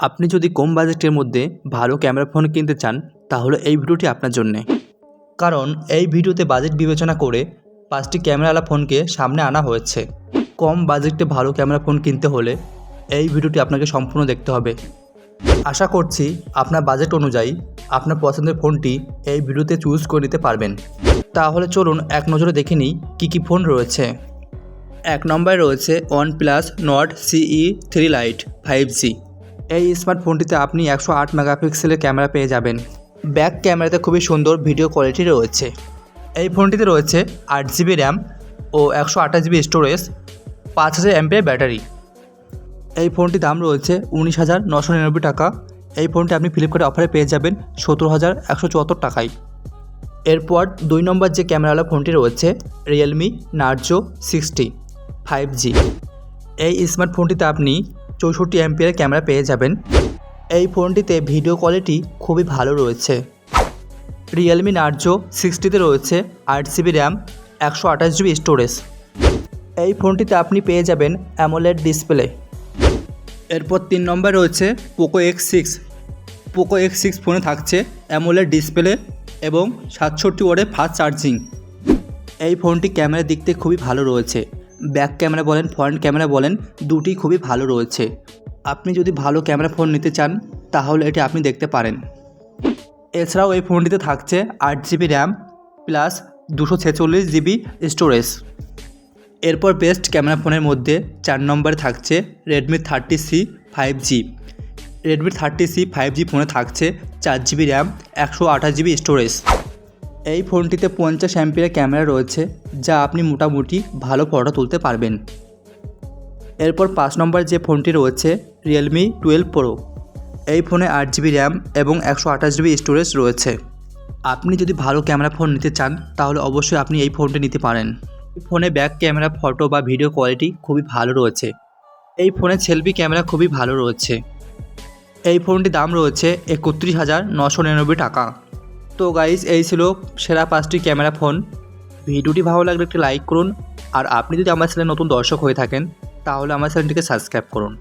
আপনি যদি কম বাজেটের মধ্যে ভালো ক্যামেরা ফোন কিনতে চান, তাহলে এই ভিডিওটি আপনার জন্যে। কারণ এই ভিডিওতে বাজেট বিবেচনা করে পাঁচটি ক্যামেরাওয়ালা ফোনকে সামনে আনা হয়েছে। কম বাজেটে ভালো ক্যামেরা ফোন কিনতে হলে এই ভিডিওটি আপনাকে সম্পূর্ণ দেখতে হবে। আশা করছি আপনার বাজেট অনুযায়ী আপনার পছন্দের ফোনটি এই ভিডিওতে চুজ করে নিতে পারবেন। তাহলে চলুন এক নজরে দেখে নিই কী কী ফোন রয়েছে। এক নম্বরে রয়েছে one plus Nord CE three lite five G. এই স্মার্টফোনটিতে আপনি একশো আট মেগাপিক্সেলের ক্যামেরা পেয়ে যাবেন। ব্যাক ক্যামেরাতে খুবই সুন্দর ভিডিও কোয়ালিটি রয়েছে। এই ফোনটিতে রয়েছে আট জিবি র্যাম ও একশো আঠাশ জিবি স্টোরেজ, পাঁচ হাজার এমপিআই ব্যাটারি। এই ফোনটির দাম রয়েছে উনিশ হাজার নশো নিরানব্বই টাকা। এই ফোনটি আপনি ফ্লিপকার্টে অফারে পেয়ে যাবেন সত্তর হাজার একশো চুয়াত্তর টাকায়। এরপর দুই নম্বর যে ক্যামেরাওয়ালা ফোনটি রয়েছে Realme Narzo sixty five G. এই স্মার্টফোনটিতে আপনি চৌষট্টি এমপিআর ক্যামেরা পেয়ে যাবেন। এই ফোনটিতে ভিডিও কোয়ালিটি খুবই ভালো রয়েছে। রিয়েলমি নার্জো সিক্সটিতে রয়েছে আট জিবি র্যাম একশো আঠাশ জিবি স্টোরেজ এই ফোনটিতে আপনি পেয়ে যাবেন অ্যামোলেড ডিসপ্লে এরপর তিন নম্বর রয়েছে Poco X six Poco X six ফোনে থাকছে অ্যামোলেড ডিসপ্লে এবং সাতষট্টি ওয়ার্ডে ফাস্ট চার্জিং এই ফোনটি ক্যামেরার দিক থেকে খুবই ভালো রয়েছে। ব্যাক ক্যামেরা বলেন ফ্রন্ট ক্যামেরা বলেন, দুটি খুবই ভালো রয়েছে। আপনি যদি ভালো ক্যামেরা ফোন নিতে চান, তাহলে এটি আপনি দেখতে পারেন। এছাড়াও এই ফোনটিতে থাকছে আট জিবি র্যাম প্লাস দুশো ছেচল্লিশ জিবি স্টোরেজ এরপর বেস্ট ক্যামেরা ফোনের মধ্যে চার নম্বরে থাকছে Redmi thirty C five G Redmi thirty C five G ফোনে থাকছে চার জিবি র্যাম একশো আঠাশ জিবি স্টোরেজ এই ফোনটিতে পঞ্চাশ অ্যাম্পিয়ার ক্যামেরা রয়েছে, যা আপনি মোটামুটি ভালো ফটো তুলতে পারবেন। এরপর পাঁচ নম্বর যে ফোনটি রয়েছে রিয়েলমি টুয়েলভ প্রো এই ফোনে আট জিবি র্যাম এবং একশো আঠাশ জিবি স্টোরেজ রয়েছে। আপনি যদি ভালো ক্যামেরা ফোন নিতে চান, তাহলে অবশ্যই আপনি এই ফোনটি নিতে পারেন। ফোনে ব্যাক ক্যামেরা, ফটো বা ভিডিও কোয়ালিটি খুবই ভালো রয়েছে। এই ফোনে সেলফি ক্যামেরা খুবই ভালো রয়েছে। এই ফোনটির দাম রয়েছে একত্রিশ হাজার নশো নিরানব্বই টাকা। তো গাইজ এই ছিল সেরা পাঁচটি ক্যামেরা ফোন। ভিডিওটি ভালো লাগলে একটি লাইক করুন। আর আপনি যদি আমার চ্যানেলে নতুন দর্শক হয়ে থাকেন, তাহলে আমার চ্যানেলটিকে সাবস্ক্রাইব করুন।